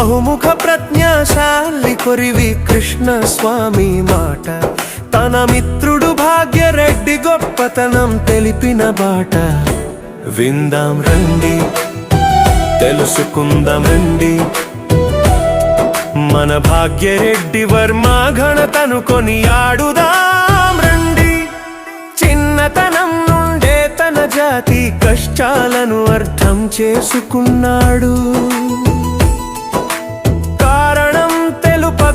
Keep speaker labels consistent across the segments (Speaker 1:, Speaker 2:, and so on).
Speaker 1: ప్రజ్ఞాశాలి కొరివి కృష్ణ స్వామి మాట. తన మిత్రుడు భాగ్యరెడ్డి గొప్పతనం తెలిపిన బాట. విందాం రండి తెలుసుకుందాం రండి. మన భాగ్యరెడ్డి వర్మ ఘనతను కొని ఆడుదాం రండి. చిన్నతనం నుండే తన జాతి కష్టాలను అర్థం చేసుకున్నాడు.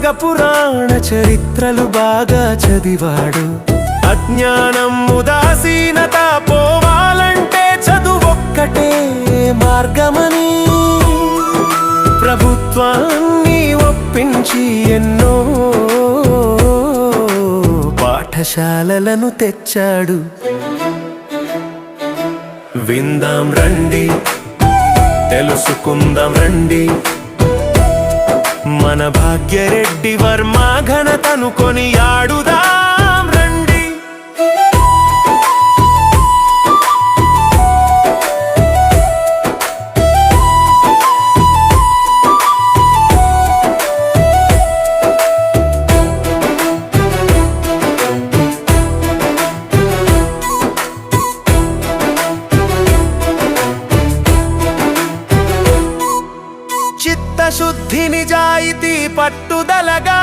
Speaker 1: తెలుపగ పురాణ చరిత్రలు బాగా చదివాడు. అజ్ఞానం ఉదాసీనత పోవాలంటే చదువొక్కటే మార్గమని. ప్రభుత్వాన్ని ఒప్పించి ఎన్నో పాఠశాలలను తెచ్చాడు. విందాం రండి తెలుసుకుందాం రండి. మన భాగ్యరెడ్డి వర్మ ఘనతను కొనియాడుదా? నిజాయితీ పట్టుదలగా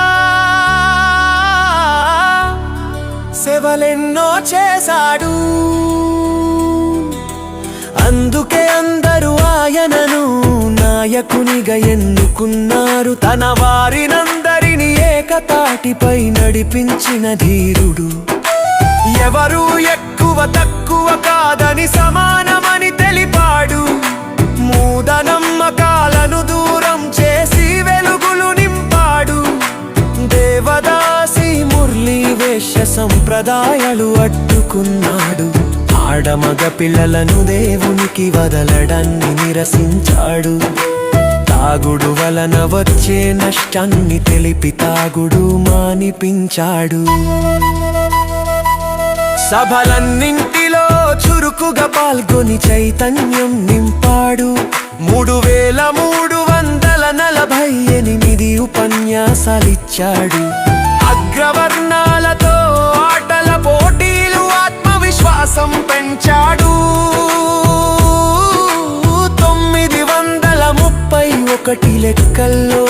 Speaker 1: సేవలెన్నో చేశాడు. అందుకే అందరూ ఆయనను నాయకునిగా ఎన్నుకున్నారు. తన వారినందరిని ఏకతాటిపై నడిపించిన ధీరుడు. ఎవరు ఎక్కువ తక్కువ కాదని సమానం సంప్రదాయాలు అడ్డుకున్నాడు. ఆడమగ పిల్లలను దేవునికి వదలడాన్ని నిరసించాడు. తాగుడు వలన వచ్చే నష్టాన్ని తెలిపి తాగుడు మానిపించాడు. సభలన్నింటిలో చురుకుగా పాల్గొని చైతన్యం నింపాడు. మూడు వేల మూడు వందల నలభై ఎనిమిది ఉపన్యాసాలిచ్చాడు. ఒకటి లెక్కల్లో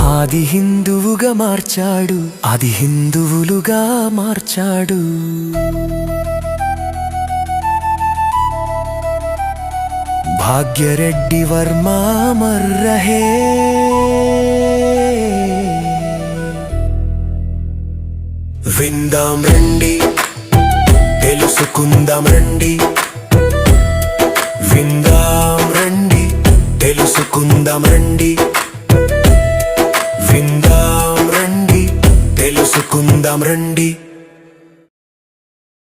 Speaker 1: ఆది హిందువుగా మార్చాడు ఆది హిందువులుగా మార్చాడు. భాగ్యరెడ్డి వర్మ మర్రహే. విందాం రండి తెలుసుకుందాం రండి. తెలుసుకుందాం రండి విందాం రండి. తెలుసుకుందాం రండి.